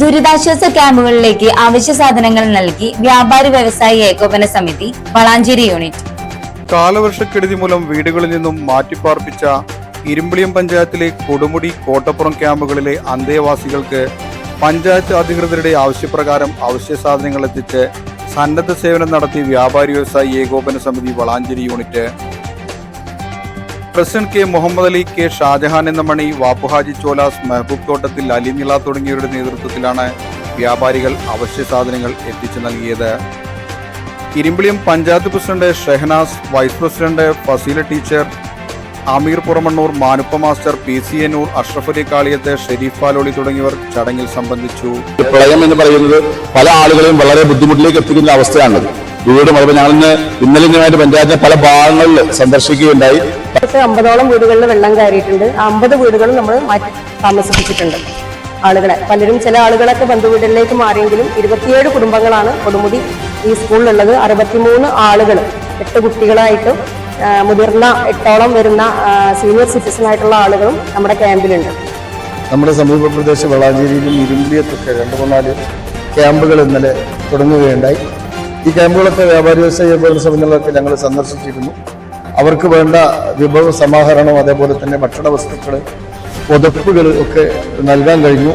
ദുരിതാശ്വാസ ക്യാമ്പുകളിലേക്ക് അവശ്യ സാധനങ്ങൾ നൽകി വ്യാപാരി വ്യവസായി ഏകോപന സമിതി വളാഞ്ചേരി യൂണിറ്റ്. കാലവർഷക്കെടുതി മൂലം വീടുകളിൽ നിന്നും മാറ്റിപ്പാർപ്പിച്ച ഇരുമ്പിളിയം പഞ്ചായത്തിലെ കൊടുമുടി കോട്ടപ്പുറം ക്യാമ്പുകളിലെ അന്തേവാസികൾക്ക് പഞ്ചായത്ത് അധികൃതരുടെ ആവശ്യപ്രകാരം അവശ്യ സാധനങ്ങൾ എത്തിച്ച് സന്നദ്ധ സേവനം നടത്തി വ്യാപാരി വ്യവസായി ഏകോപന സമിതി Valanchery unit. President K Muhammad Ali K Shajahan എന്ന മണി വാപ്പുഹാജി ചോലാസ് മെഹബൂബ് തോട്ടത്തിൽ അലിനിള തുടങ്ങിയവരുടെ നേതൃത്വത്തിലാണ് വ്യാപാരികൾ അവശ്യ സാധനങ്ങൾ എത്തിച്ചു നൽകിയത്. Irimbiliyam panchayat president Shehnaz vice president Faseela teacher Ameer Puramannur Manuppa master P C Ennur Ashraf Ali Kaliyath Sherif Paloli തുടങ്ങിയവർ ചടങ്ങിൽ സംബന്ധിച്ചു. പ്രളയം എന്ന് പറയുന്നത് പല ആളുകളെയും വളരെ ബുദ്ധിമുട്ടിലേക്ക് എത്തിക്കുന്ന അവസ്ഥയാണത്. വീടും അതുപോലെ ഞങ്ങളിന്ന് ഇന്നലെ ഇന്നുമായിട്ട് പഞ്ചായത്തിലെ പല ഭാഗങ്ങളിൽ സന്ദർശിക്കുകയുണ്ടായി. അമ്പതോളം വീടുകളിൽ വെള്ളം കയറിയിട്ടുണ്ട്. ആ അമ്പത് വീടുകളും നമ്മൾ മാറ്റി താമസിപ്പിച്ചിട്ടുണ്ട് ആളുകളെ. പലരും ചില ആളുകളൊക്കെ ബന്ധുവീടുകളിലേക്ക് മാറിയെങ്കിലും ഇരുപത്തിയേഴ് കുടുംബങ്ങളാണ് കൊടുമുടി ഈ സ്കൂളിലുള്ളത്. അറുപത്തിമൂന്ന് ആളുകൾ എട്ട് കുട്ടികളായിട്ടും മുതിർന്ന എട്ടോളം വരുന്ന സീനിയർ സിറ്റിസൺ ആയിട്ടുള്ള ആളുകളും നമ്മുടെ ക്യാമ്പിലുണ്ട്. നമ്മുടെ സമീപ പ്രദേശം വളാഞ്ചേരിയിലും ഇരുമ്പിയത്തൊക്കെ രണ്ട് മൂന്നാൽ ക്യാമ്പുകൾ ഇന്നലെ തുടങ്ങുകയുണ്ടായി. ഈ ക്യാമ്പുകളൊക്കെ വ്യാപാരി വ്യവസായ വ്യാപാര സമിതികളൊക്കെ ഞങ്ങൾ സന്ദർശിച്ചിരുന്നു അവർക്ക് വേണ്ട വിഭവ സമാഹരണം അതേപോലെ തന്നെ ഭക്ഷണ വസ്തുക്കൾ പുതപ്പുകൾ ഒക്കെ നൽകാൻ കഴിഞ്ഞു.